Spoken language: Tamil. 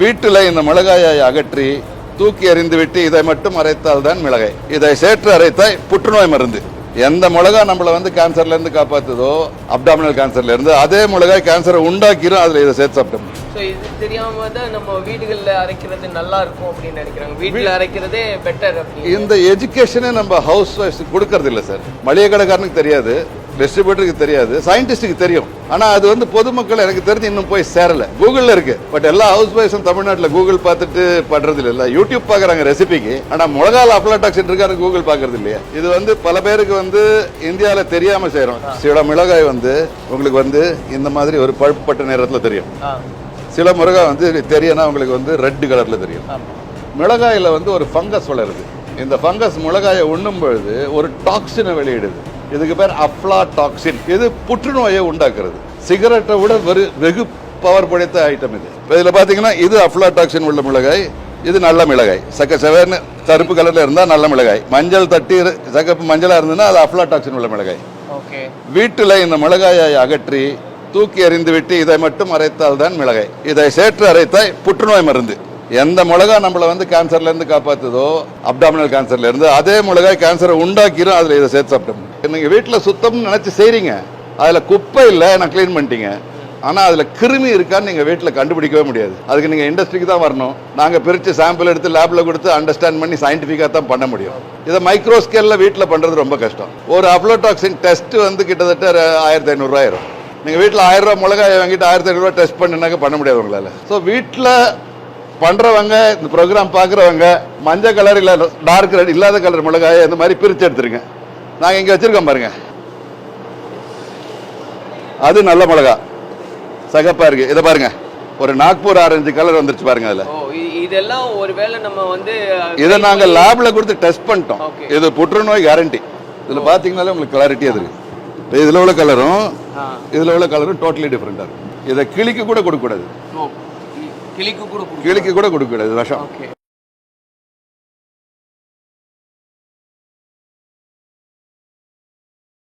வீட்டில் இந்த மிளகாயை அகற்றி தூக்கி எறிந்துவிட்டு இதை மட்டும் அரைத்தால் தான் மிளகாய். இதை சேற்று அரைத்தால் புற்றுநோய் மருந்து. எந்த மிளகா நம்மளை வந்து கேன்சர்ல இருந்து காப்பாத்துதோ அப்டாமினல் கேன்சர்ல இருந்து அதே மிளகாய் கேன்சரை உண்டாக்கிரும் அதுல இதை சேர்த்து சாப்பிட்டோம். ஸோ இது தெரியாம தான் நம்ம வீடுகளில் அரைக்கிறது நல்லா இருக்கும் அப்படின்னு நினைக்கிறாங்க. வீட்டில் அரைக்கிறதே பெட்டர் இந்த எஜுகேஷனே நம்ம ஹவுஸ் ஒய்ஃப் கொடுக்கறது இல்லை சார் மளிகை கடைக்காரனுக்கு தெரியாது. டிஸ்ட்ரிபியூட்டருக்கு தெரியாது சயின்டிஸ்டுக்கு தெரியும். ஆனா அது வந்து பொதுமக்கள் எனக்கு தெரிஞ்சு இன்னும் போய் சேரல. கூகுள்ல இருக்கு. பட் எல்லா ஹவுஸ் ஒய்ஃபும் தமிழ்நாட்டுல கூகுள் பார்த்துட்டு பண்றது இல்ல யூடியூப் பாக்குறாங்க ரெசிபிக்கு ஆனா மிளகால அப்லாடாக்சின் இருக்காரு கூகுள் பாக்குறது இல்லையா. இது வந்து பல பேருக்கு வந்து இந்தியால தெரியாம செய்யறோம். சில மிளகாய் வந்து உங்களுக்கு வந்து இந்த மாதிரி ஒரு பழுப்பட்ட நேரத்துல தெரியும். சில மிளகாய் வந்து தெரியனா உங்களுக்கு வந்து ரெட் கலர்ல தெரியும். மிளகாயில வந்து ஒரு ஃபங்கஸ் வளருது. இந்த ஃபங்கஸ் மிளகாயை உண்ணும் பொழுது ஒரு டாக்ஸினை வெளியிடுது. இதுக்கு பேர் அப்லா டாக்ஸின் இது புற்றுநோயை உண்டாக்குறது. சிகரெட்டை விட வெறு வெகு பவர் படைத்த ஐட்டம் இது. இதுல பாத்தீங்கன்னா இது அப்லா டாக்ஸின் உள்ள மிளகாய் இது நல்ல மிளகாய். சக்க செவர்னு கருப்பு கலர்ல இருந்தா நல்ல மிளகாய். மஞ்சள் தட்டி சகப்பு மஞ்சளா இருந்ததுன்னா அது அப்லா டாக்ஸின் உள்ள மிளகாய். ஓகே. வீட்டில் இந்த மிளகாயை அகற்றி தூக்கி எறிந்துவிட்டு இதை மட்டும் அரைத்தால் தான் மிளகாய். இதை சேற்று அரைத்தால் புற்றுநோய் மருந்து. எந்த மிளகா நம்மளை வந்து கேன்சர்லேருந்து காப்பாற்றுதோ அப்டாமினல் கேன்சர்லேருந்து அதே மிளகாய் கேன்சரை உண்டாக்கிடும் அதில் இதை சேர்த்து சாப்பிட்டோம். நீங்கள் வீட்டில் சுத்தம்னு நினச்சி செய்கிறீங்க அதில் குப்பை இல்லை நான் க்ளீன் பண்ணிட்டீங்க. ஆனால் அதில் கிருமி இருக்கான்னு நீங்கள் வீட்டில் கண்டுபிடிக்கவே முடியாது. அதுக்கு நீங்கள் இண்டஸ்ட்ரிக்கு தான் வரணும். நாங்கள் பிரித்து சாம்பிள் எடுத்து லேபில் கொடுத்து அண்டர்ஸ்டாண்ட் பண்ணி சயின்டிஃபிக்காக தான் பண்ண முடியும். இதை மைக்ரோ ஸ்கேல்ல வீட்டில் பண்ணுறது ரொம்ப கஷ்டம். ஒரு அப்ளோடாக்சின் டெஸ்ட் வந்து கிட்டத்தட்ட ர- ஆயிரத்தி ஐநூறுரூவாயிரும் நீங்கள் வீட்டில் ஆயிரம் மிளகாய் வாங்கிட்டு ஆயிரத்தி ஐநூறுரூவா டெஸ்ட் பண்ணினாக்க பண்ண முடியாது உங்களால். ஸோ வீட்டில் பண்றவங்க இந்த ப்ரோக்ராம் பார்க்குறவங்க மஞ்சள் கலர் இல்லை டார்க் ரெட் இல்லாத கலர் மிளகாயை இந்த மாதிரி பிரிச்சு எடுத்துருங்க. நாங்கள் இங்கே வச்சிருக்கோம் பாருங்க. அது நல்ல மிளகா. சகப்பா இருக்கு. இதை பாருங்க. ஒரு நாக்பூர் ஆரஞ்சு கலர் வந்துருச்சு பாருங்க அதுல. இதெல்லாம் ஒருவேளை நம்ம வந்து இதை நாங்க லேப்ல கொடுத்து டெஸ்ட் பண்ணிட்டோம். இது புற்றுநோய் கேரண்டி இதுல பாத்தீங்கன்னாலே உங்களுக்கு கிளாரிட்டி அது இருக்கு. இப்ப இதுல உள்ள கலரும் இதுல உள்ள கலரும் டோட்டலி டிஃப்ரெண்டா இருக்கும் இதை கிளிக்கு கூட கொடுக்க கூடாது ஓ. கி- கிளிக்கு கூட கொடுக்கும் கிளிக்கு கூட கொடுக்க கூடாது விஷம்.